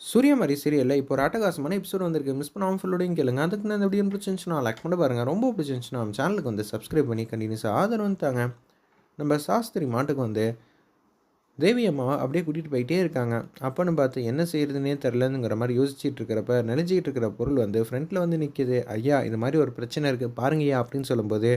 சூரியமாரி சீரியலில் இப்போ ராட்டகாசமான எபிசோட் வந்திருக்கு. மிஸ் பண்ணாமல் ஃபுல்லோடையும் கேளுங்க. அதுக்கு நான் எப்படி பிடிச்சிருந்துச்சுன்னா லைக் பண்ண பாருங்கள் ரொம்ப பிடிச்சிருந்துச்சுன்னா நம்ம சேனலுக்கு வந்து சப்ஸ்கிரைப் பண்ணி கண்டினியூஸாக ஆதரவு வந்துட்டாங்க நம்ம சாஸ்திரி மாட்டுக்கு வந்து தேவி அம்மாவை அப்படியே கூட்டிகிட்டு போயிட்டே இருக்காங்க. அப்போன்னு பார்த்து என்ன செய்கிறதுனே தெரிலங்கிற மாதிரி யோசிச்சுட்டு இருக்கிறப்ப நினைச்சிக்கிட்டு இருக்கிற பொருள் வந்து ஃப்ரண்ட்டில் வந்து நிற்கிது ஐயா இது மாதிரி ஒரு பிரச்சனை இருக்குது பாருங்கய்யா அப்படின்னு சொல்லும்போது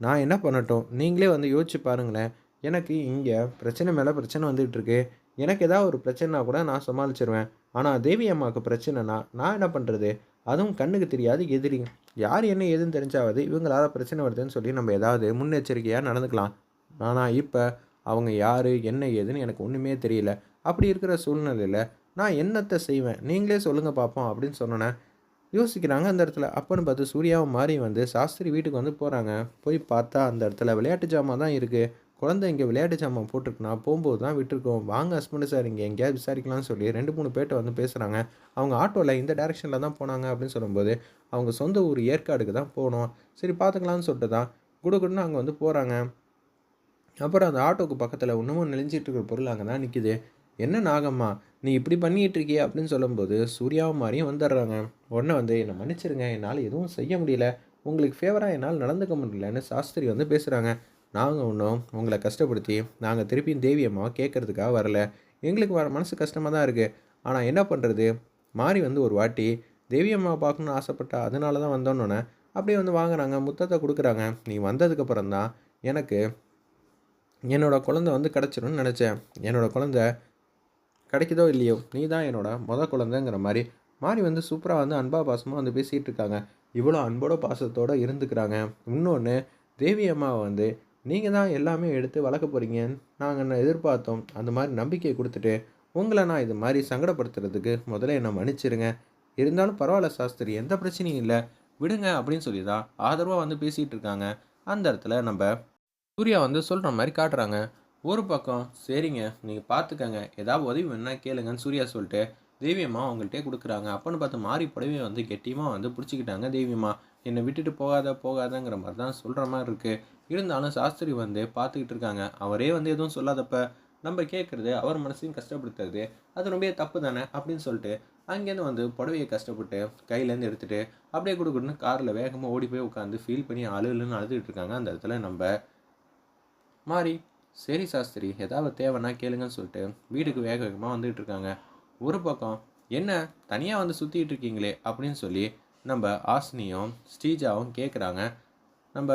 நான் என்ன பண்ணட்டும்? நீங்களே வந்து யோசிச்சு பாருங்களேன். எனக்கு இங்கே பிரச்சனை மேலே பிரச்சனை வந்துகிட்ருக்கு எனக்கு ஏதாவது ஒரு பிரச்சனைனா கூட நான் சமாளிச்சிருவேன். ஆனால் தேவி அம்மாவுக்கு பிரச்சனைனா நான் என்ன பண்ணுறது அதுவும் கண்ணுக்கு தெரியாது எதிரி. யார் என்ன ஏதுன்னு தெரிஞ்சாவது இவங்களால பிரச்சனை வருதுன்னு சொல்லி நம்ம ஏதாவது முன்னெச்சரிக்கையாக நடந்துக்கலாம். ஆனால் இப்போ அவங்க யார் என்ன ஏதுன்னு எனக்கு ஒன்றுமே தெரியல. அப்படி இருக்கிற சூழ்நிலையில் நான் என்னத்தை செய்வேன்? நீங்களே சொல்லுங்கள் பார்ப்போம் அப்படின்னு சொன்னோன்னே யோசிக்கிறாங்க அந்த இடத்துல. அப்போன்னு பார்த்து சூர்யாவை மாறி வந்து சாஸ்திரி வீட்டுக்கு வந்து போகிறாங்க போய் பார்த்தா அந்த இடத்துல விளையாட்டு ஜாமான் தான் இருக்குது குழந்தை இங்கே விளையாட்டு சாமான் போட்டிருக்குனா போகும்போது தான் விட்டுருக்கோம். வாங்க ஹஸ்பண்டு சார் இங்கே எங்கேயாவது விசாரிக்கலாம்னு சொல்லி ரெண்டு மூணு பேர்ட்ட வந்து பேசுகிறாங்க அவங்க ஆட்டோவில் இந்த டேரெக்ஷனில் தான் போனாங்க அப்படின்னு சொல்லும்போது அவங்க சொந்த ஊர் ஏற்காடுக்கு தான் போகணும் சரி பார்த்துக்கலாம்னு சொல்லிட்டு தான் குடுகுடுன்னு அங்கே வந்து போகிறாங்க அப்புறம் அந்த ஆட்டோக்கு பக்கத்தில் இன்னமும் நெளிஞ்சிட்டு இருக்கிற பொருள் அங்கே தான் நிற்கிது என்ன நாகம்மா நீ இப்படி பண்ணிகிட்டு இருக்கியே? அப்படின்னு சொல்லும்போது சூர்யாவும் மாதிரியும் வந்துடுறாங்க. உடனே வந்து என்னை மன்னிச்சிருங்க. என்னால் எதுவும் செய்ய முடியல. உங்களுக்கு ஃபேவராக என்னால் நடந்துக்க முடியலன்னு சாஸ்திரி வந்து பேசுகிறாங்க நாங்கள் ஒன்றும் உங்களை கஷ்டப்படுத்தி நாங்கள் திருப்பியும் தேவி அம்மாவை கேட்குறதுக்காக வரல. எங்களுக்கு வர மனசு கஷ்டமாக தான் இருக்குது ஆனால் என்ன பண்ணுறது மாறி வந்து ஒரு வாட்டி தேவி அம்மாவை பார்க்கணுன்னு ஆசைப்பட்டா அதனால தான் வந்தோன்னொன்னே அப்படியே வந்து வாங்குறாங்க முத்தத்தை கொடுக்குறாங்க. நீ வந்ததுக்கப்புறம் தான் எனக்கு என்னோடய குழந்தை வந்து கிடச்சிரும்னு நினச்சேன். என்னோடய குழந்தை கிடைக்குதோ இல்லையோ நீ தான் என்னோட முத குழந்தைங்கிற மாதிரி மாறி வந்து சூப்பராக வந்து அன்பா பாசமாக வந்து பேசிகிட்டு இருக்காங்க. இவ்வளோ அன்போட பாசத்தோடு இருந்துக்கிறாங்க. இன்னொன்று தேவி அம்மாவை வந்து நீங்கள் தான் எல்லாமே எடுத்து வளர்க்க போகிறீங்க நாங்கள் என்ன எதிர்பார்த்தோம். அந்த மாதிரி நம்பிக்கையை கொடுத்துட்டு உங்களை நான் இது மாதிரி சங்கடப்படுத்துறதுக்கு முதல்ல என்னை மன்னிச்சிருங்க. இருந்தாலும் பரவாயில்ல சாஸ்திரி எந்த பிரச்சனையும் இல்லை. விடுங்க அப்படின்னு சொல்லி தான் ஆதரவாக வந்து பேசிகிட்டு இருக்காங்க. அந்த இடத்துல நம்ம சூர்யா வந்து சொல்கிற மாதிரி காட்டுறாங்க. ஒரு பக்கம் சரிங்க நீங்கள் பார்த்துக்கங்க. ஏதாவது உதவி வேணால் கேளுங்கன்னு சூர்யா சொல்லிட்டு தெய்வியம்மா அவங்கள்ட்டே கொடுக்குறாங்க. அப்போன்னு பார்த்து மாறி புடவையை வந்து கெட்டியமாக வந்து பிடிச்சிக்கிட்டாங்க தெய்வியம்மா என்னை விட்டுட்டு போகாத போகாதங்கிற மாதிரி தான் சொல்கிற மாதிரி இருக்குது இருந்தாலும் சாஸ்திரி வந்து பார்த்துக்கிட்டு இருக்காங்க. அவரே வந்து எதுவும் சொல்லாதப்ப நம்ம கேட்குறது அவர் மனசையும் கஷ்டப்படுத்துறது அது ரொம்ப தப்பு தானே அப்படின்னு சொல்லிட்டு அங்கேருந்து வந்து புடவையை கஷ்டப்பட்டு கையிலேருந்து எடுத்துகிட்டு அப்படியே கொடுக்கணும்னு காரில் வேகமாக ஓடி போய் உட்காந்து ஃபீல் பண்ணி அழுகலன்னு அழுதுகிட்டு இருக்காங்க. அந்த இடத்துல நம்ம மாறி சரி சாஸ்திரி ஏதாவது தேவைன்னா கேளுங்கன்னு சொல்லிட்டு வீட்டுக்கு வேக வேகமாக வந்துகிட்டு இருக்காங்க. ஒரு பக்கம் என்ன தனியாக வந்து சுற்றிட்டு இருக்கீங்களே? அப்படின்னு சொல்லி நம்ம ஆசினியும் ஸ்ரீஜாவும் கேட்குறாங்க நம்ம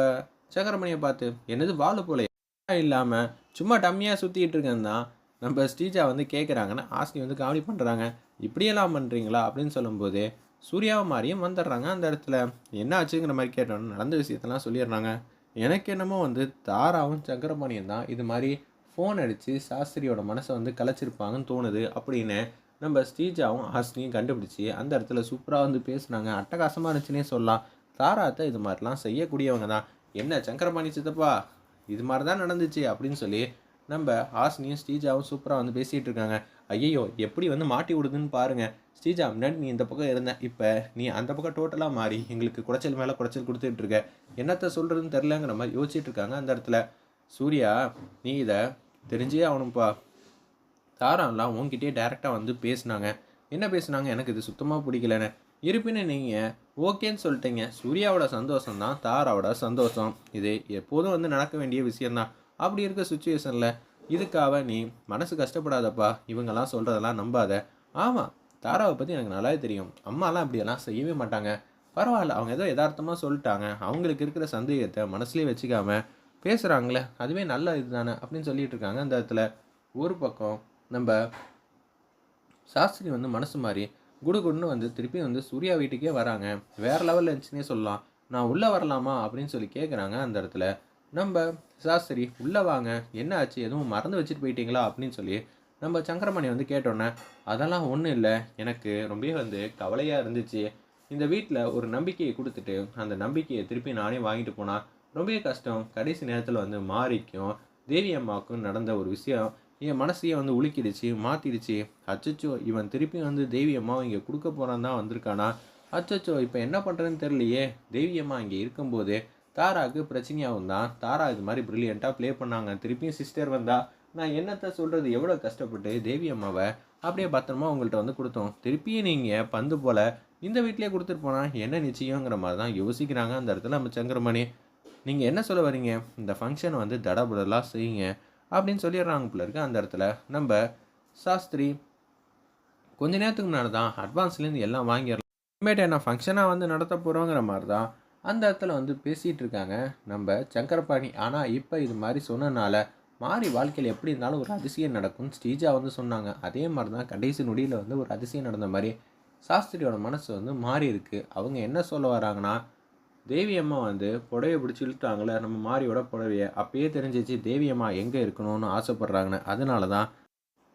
சக்கரமணியை பார்த்து என்னது வாழு போல இல்லாமல் சும்மா டம்மியாக சுற்றிட்டு இருக்கேன்னா நம்ம ஸ்ரீஜா வந்து கேட்குறாங்கன்னா ஆஸ்தி வந்து காமெடி பண்ணுறாங்க இப்படியெல்லாம் பண்ணுறீங்களா அப்படின்னு சொல்லும்போது சூர்யாவை மாதிரியும் வந்துடுறாங்க அந்த இடத்துல. என்ன ஆச்சுங்கிற மாதிரி கேட்டோன்னு நடந்த விஷயத்தெல்லாம் சொல்லிடுறாங்க. எனக்கு என்னமோ வந்து தாராவும் சக்கரபாணியும் தான் இது மாதிரி ஃபோன் அடித்து சாஸ்திரியோட மனசை வந்து கலைச்சிருப்பாங்கன்னு தோணுது அப்படின்னு நம்ம ஸ்ரீஜாவும் ஹாஸ்னியும் கண்டுபிடிச்சி அந்த இடத்துல சூப்பராக வந்து பேசுனாங்க. அட்டகாசமாக இருந்துச்சுன்னே சொல்லலாம். தாராத்தை இது மாதிரிலாம் செய்யக்கூடியவங்க தான். என்ன சங்கரபாணி சித்தப்பா இது மாதிரி தான் நடந்துச்சு அப்படின்னு சொல்லி நம்ம ஹாஸ்னியும் ஸ்ரீஜாவும் சூப்பராக வந்து பேசிகிட்டு இருக்காங்க. ஐயோ எப்படி வந்து மாட்டி விடுதுன்னு பாருங்கள் ஸ்ரீஜா முன்னாடி நீ இந்த பக்கம் இருந்த இப்போ நீ அந்த பக்கம் டோட்டலாக மாறி எங்களுக்கு குடைச்சல் மேலே குடைச்சல் கொடுத்துட்டு இருக்க. என்னத்தை சொல்கிறதுன்னு தெரிலங்கிற மாதிரி யோசிச்சுட்டு இருக்காங்க அந்த இடத்துல. சூர்யா நீ இதை தெரிஞ்சே ஆகணும்ப்பா தாராலாம் உங்ககிட்டயே டேரெக்டாக வந்து பேசுனாங்க. என்ன பேசுனாங்க? எனக்கு இது சுத்தமாக பிடிக்கலன்னு. இருப்பினும் நீங்கள் ஓகேன்னு சொல்லிட்டீங்க. சூர்யாவோட சந்தோஷம் தான் தாராவோட சந்தோஷம். இது எப்போதும் வந்து நடக்க வேண்டிய விஷயந்தான் அப்படி இருக்க சுச்சுவேஷனில் இதுக்காக நீ மனசு கஷ்டப்படாதப்பா. இவங்கெல்லாம் சொல்கிறதெல்லாம் நம்பாத. ஆமாம் தாராவை பற்றி எனக்கு நல்லாவே தெரியும். அம்மாலாம் அப்படியெல்லாம் செய்யவே மாட்டாங்க. பரவாயில்ல அவங்க ஏதோ யதார்த்தமாக சொல்லிட்டாங்க. அவங்களுக்கு இருக்கிற சந்தேகத்தை மனசுலேயே வச்சுக்காம பேசுகிறாங்களே அதுவே நல்ல இது தானே அப்படின்னு சொல்லிட்டு இருக்காங்க அந்த இடத்துல. ஒரு பக்கம் நம்ம சாஸ்திரி வந்து மனசு மாதிரி குடுகுடுன்னு வந்து திருப்பி வந்து சூர்யா வீட்டுக்கே வராங்க. வேறு லெவலில் இருந்துச்சுன்னே சொல்லலாம். நான் உள்ளே வரலாமா அப்படின்னு சொல்லி கேட்குறாங்க அந்த இடத்துல. நம்ம சாஸ்திரி உள்ளே வாங்க. என்ன ஆச்சு? எதுவும் மறந்து வச்சுட்டு போயிட்டீங்களா? அப்படின்னு சொல்லி நம்ம சங்கரமணி வந்து கேட்டோன்னே அதெல்லாம் ஒன்றும் இல்லை. எனக்கு ரொம்ப வந்து கவலையாக இருந்துச்சு. இந்த வீட்டில் ஒரு நம்பிக்கையை கொடுத்துட்டு அந்த நம்பிக்கையை திருப்பி நானே வாங்கிட்டு போனால் ரொம்பவே கஷ்டம். கடைசி நேரத்தில் வந்து மாறிக்கும் தேவி அம்மாவுக்கும் நடந்த ஒரு விஷயம் என் மனசையே வந்து உலுக்கிடுச்சு மாற்றிடுச்சு அச்சச்சோ இவன் திருப்பி வந்து தேவி அம்மாவை இங்கே கொடுக்க போகிறான் தான் வந்திருக்கானா? அச்சச்சோ இப்போ என்ன பண்ணுறதுன்னு தெரியலையே. தேவி அம்மா இங்கே இருக்கும்போது தாராவுக்கு பிரச்சனையாகவும் தான். தாரா இது மாதிரி ப்ரில்லியண்ட்டாக ப்ளே பண்ணாங்க. திருப்பியும் சிஸ்டர் வந்தா நான் என்னத்தை சொல்கிறது எவ்வளோ கஷ்டப்பட்டு தேவி அம்மாவை அப்படியே பத்திரமா உங்கள்கிட்ட வந்து கொடுத்தோம். திருப்பியும் நீங்கள் பந்து போல் இந்த வீட்டிலே கொடுத்துட்டு போனால் என்ன நிச்சயங்கிற மாதிரி தான் யோசிக்கிறாங்க அந்த இடத்துல நம்ம சங்கரமணி. நீங்கள் என்ன சொல்ல வரீங்க? இந்த ஃபங்க்ஷனை வந்து தடபுடலாக செய்யுங்க. அப்படின்னு சொல்லிடுறாங்க போல இருக்கு. அந்த இடத்துல நம்ம சாஸ்திரி கொஞ்ச நேரத்துக்கு முன்னாடி தான் அட்வான்ஸ்லேருந்து எல்லாம் வாங்கிடலாம். இனிமேட்டு என்ன? ஃபங்க்ஷனாக வந்து நடத்த போகிறோங்கிற மாதிரி தான் அந்த இடத்துல வந்து பேசிகிட்டு இருக்காங்க நம்ம சங்கரபாணி. ஆனால் இப்போ இது மாதிரி சொன்னனால மாறி வாழ்க்கையில் எப்படி இருந்தாலும் ஒரு அதிசயம் நடக்கும்னு ஸ்டீஜா வந்து சொன்னாங்க அதே மாதிரி தான் கடைசி நொடியில் வந்து ஒரு அதிசயம் நடந்த மாதிரி சாஸ்திரியோட மனசு வந்து மாறி இருக்குது அவங்க என்ன சொல்ல வராங்கன்னா தேவி அம்மா வந்து புடவையை பிடிச்சி இழுத்தாங்களே நம்ம மாரியோட புடவையை அப்பயே தெரிஞ்சிச்சு தேவி அம்மா எங்கே இருக்கணும்னு ஆசைப்பட்றாங்கன்னு. அதனால தான்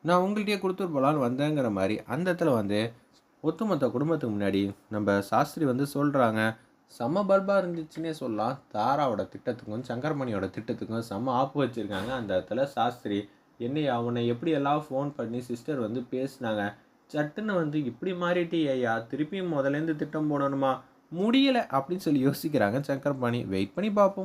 நான் உங்கள்கிட்டயே கொடுத்துட்டு போகலான்னு வந்தேங்கிற மாதிரி அந்த இடத்துல வந்து ஒட்டுமொத்த குடும்பத்துக்கு முன்னாடி நம்ம சாஸ்திரி வந்து சொல்கிறாங்க செம்ம பல்பாக இருந்துச்சுன்னே சொல்லலாம். தாராவோட திட்டத்துக்கும் சங்கரமணியோட திட்டத்துக்கும் செம்ம ஆப்பு வச்சுருக்காங்க அந்த இடத்துல. சாஸ்திரி என்னையா அவனை எப்படியெல்லாம் ஃபோன் பண்ணி சிஸ்டர் வந்து பேசினாங்க? சட்டுன்னு வந்து இப்படி மாறிட்டே ஐயா திருப்பியும் முதலேருந்து திட்டம் போடணுமா? முடியலை அப்படின்னு சொல்லி யோசிக்கிறாங்க. சக்கரபாணி வெயிட் பண்ணி பார்ப்போம்.